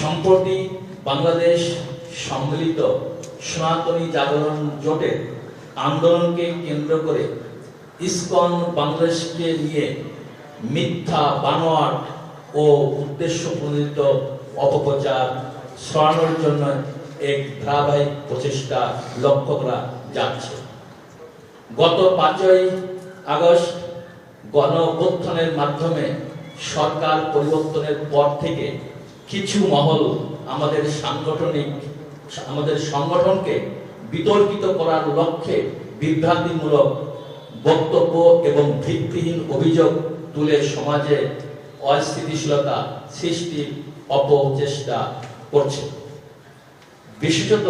সম্প্রতি বাংলাদেশ সম্মিলিত সনাতনী জাগরণ জোটের আন্দোলনকে কেন্দ্র করে ইসকন বাংলাদেশকে নিয়ে মিথ্যা, বানোয়াট ও উদ্দেশ্য প্রণোদিত অপপ্রচার সরানোর জন্য এক ধারাবাহিক প্রচেষ্টা লক্ষ্য করা যাচ্ছে। গত পাঁচই আগস্ট গণ মাধ্যমে সরকার পরিবর্তনের পর থেকে কিছু মহল আমাদের সাংগঠনিক, আমাদের সংগঠনকে বিতর্কিত করার লক্ষ্যে বিভ্রান্তিমূলক বক্তব্য এবং ভিত্তিহীন অভিযোগ তুলে সমাজে অস্থিতিশীলতা সৃষ্টির অপচেষ্টা করছে। বিশেষত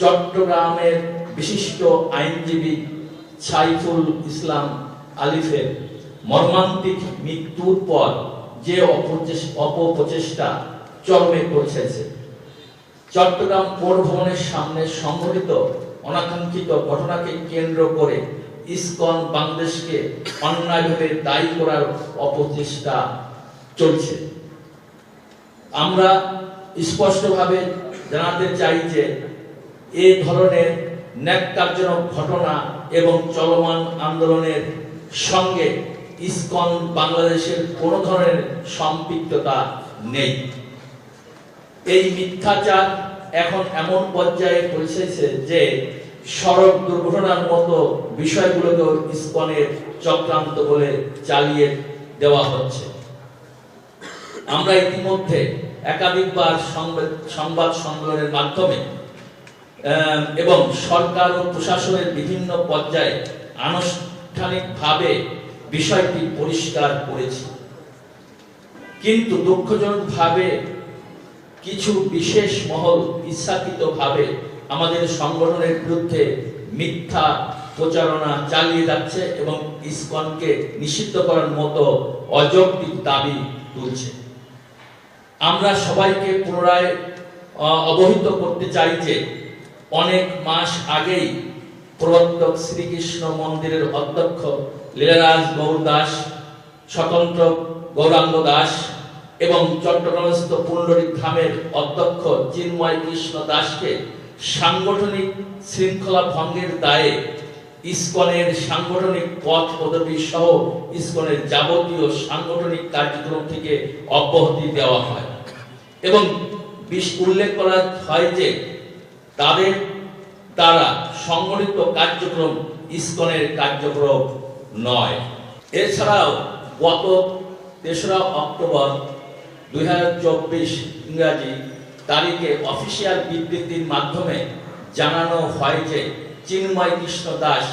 চট্টগ্রামের বিশিষ্ট আইনজীবী সাইফুল ইসলাম আলিফের মর্মান্তিক মৃত্যুর পর যে অপপ্রচেষ্টা চরমে পৌঁছেছে। চট্টগ্রাম পৌর ভবনের সামনে সংঘটিত অনাকাঙ্ক্ষিত ঘটনাকে কেন্দ্র করে ইসকন বাংলাদেশকে অন্যায়ভাবে দায়ী করার অপচেষ্টা চলছে। আমরা স্পষ্টভাবে জানাতে চাই যে, এ ধরনের ন্যাক্কারজনক ঘটনা এবং চলমান আন্দোলনের সঙ্গে ইসকন বাংলাদেশের কোনো ধরনের সম্পৃক্ততা নেই। এই মিথ্যাচার এখন এমন পর্যায়ে পৌঁছেছে যে সড়ক দুর্ঘটনার মতো বিষয়গুলোকেও ইসকনের চক্রান্ত বলে চালিয়ে দেওয়া হচ্ছে। আমরা ইতিমধ্যে একাধিকবার সংবাদ- সম্মেলনের মাধ্যমে এবং সরকার ও প্রশাসনের বিভিন্ন পর্যায়ে আনুষ্ঠানিকভাবে বিষয়টি পরিষ্কার করেছি। কিন্তু দুঃখজনকভাবে কিছু বিশেষ মহল ইচ্ছাকৃতভাবে আমাদের সংগঠনের বিরুদ্ধে মিথ্যা প্রচারণা চালিয়ে যাচ্ছে এবং ইসকনকে নিষিদ্ধ করার মতো অযৌক্তিক দাবি তুলছে। আমরা সবাইকে পুনরায় অবহিত করতে চাই যে অনেক মাস আগেই প্রবর্তক শ্রীকৃষ্ণ মন্দিরের অধ্যক্ষ লীলারাজ গৌর দাস, স্বতন্ত্র গৌরাঙ্গ দাস এবং চট্টগ্রামস্থ পুণ্ডরিক ধামের অধ্যক্ষ চিন্ময় কৃষ্ণ দাসকে সাংগঠনিক শৃঙ্খলা ভঙ্গের দায়ে ইসকনের সাংগঠনিক পথ পদবী সহ ইসকনের যাবতীয় সাংগঠনিক কার্যক্রম থেকে অব্যাহতি দেওয়া হয়। এবং উল্লেখ করা হয় যে তাদের দ্বারা সংগঠিত কার্যক্রম ইসকনের কার্যক্রম নয়। এছাড়াও গত তেসরা অক্টোবর দুই হাজার চব্বিশ ইংরাজি তারিখে অফিসিয়াল বিবৃতির মাধ্যমে জানানো হয় যে চিন্ময় কৃষ্ণ দাস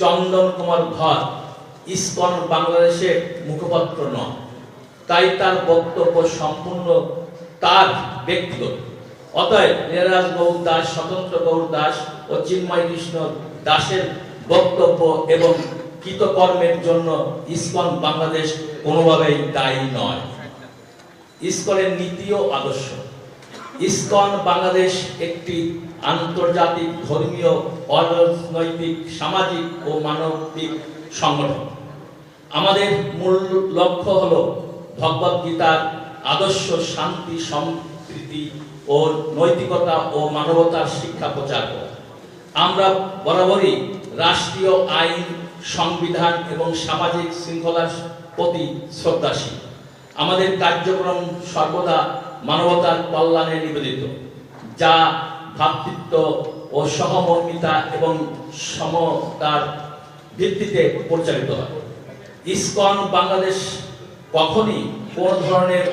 চন্দন কুমার ঘর ইসকন বাংলাদেশের মুখপাত্র নন। তাই তার বক্তব্য সম্পূর্ণ তার ব্যক্তিগত। অতএব নীরাজ গৌর দাস, স্বতন্ত্র গৌর দাস ও চিন্ময় কৃষ্ণ দাসের বক্তব্য এবং কৃতকর্মের জন্য ইসকন বাংলাদেশ কোনোভাবেই দায়ী নয়। ইসকনের নীতি ও আদর্শ। ইসকন বাংলাদেশ একটি আন্তর্জাতিক ধর্মীয়, অরাজনৈতিক, সামাজিক ও মানবিক সংগঠন। আমাদের মূল লক্ষ্য হল ভগবত গীতার আদর্শ শান্তি সম্প্রীতি ও নৈতিকতা ও মানবতার শিক্ষা প্রচার করা। আমরা বরাবরই রাষ্ট্রীয় আইন, সংবিধান এবং সামাজিক শৃঙ্খলার প্রতি শ্রদ্ধাশীল। আমাদের কার্যক্রম সর্বদা মানবতার কল্যাণে নিবেদিত, যা ভ্রাতৃত্ব ও সহমর্মিতা এবং সমতার ভিত্তিতে পরিচালিত হয়। ইসকন বাংলাদেশ কখনই কোন ধরনের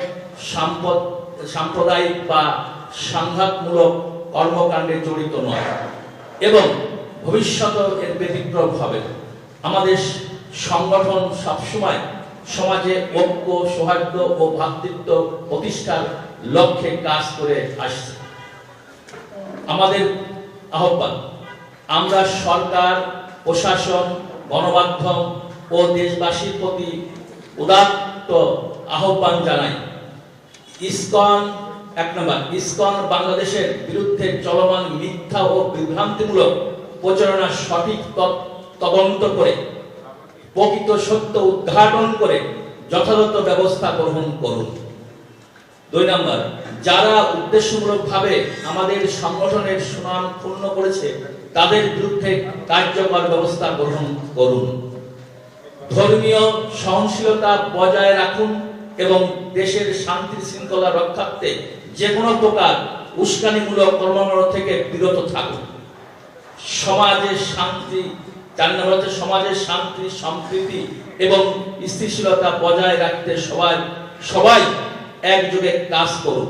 সাম্পদ, সাম্প্রদায়িক বা সংঘাতমূলক কর্মকাণ্ডে জড়িত নয় এবং ভবিষ্যতেও এর ব্যতিক্রম হবে আমাদের সংগঠন সবসময় সমাজে ঐক্য, সৌহার্দ্য ও ভ্রাতৃত্ব প্রতিষ্ঠার লক্ষ্যে কাজ করে আসছে। আমাদের আহ্বান, আমরা সরকার, প্রশাসন, গণমাধ্যম ও দেশবাসীর প্রতি উদাত্ত আহ্বান জানাই। ইসকন, এক নম্বর, ইসকন বাংলাদেশের বিরুদ্ধে চলমান মিথ্যা ও বিভ্রান্তিমূলক প্রচারণা সঠিক তদন্ত করে প্রকৃত সত্য উদ্ঘাটন করে যথাযথ ব্যবস্থা গ্রহণ করুন। দুই নম্বর, যারা উদ্দেশ্যমূলকভাবে আমাদের সংগঠনের সুনাম ক্ষুণ্ণ করেছে, তাদের বিরুদ্ধে কার্যকর ব্যবস্থা গ্রহণ করুন। ধর্মীয় সহনশীলতা বজায় রাখুন এবং দেশের শান্তি শৃঙ্খলা রক্ষার্থে যে কোনো প্রকার উস্কানিমূলক কর্মকাণ্ড থেকে বিরত থাকুন। সমাজের শান্তি চার নম্বর হচ্ছে সমাজের শান্তি, সম্প্রীতি এবং স্থিতিশীলতা বজায় রাখতে সবাই সবাই একযোগে কাজ করুন।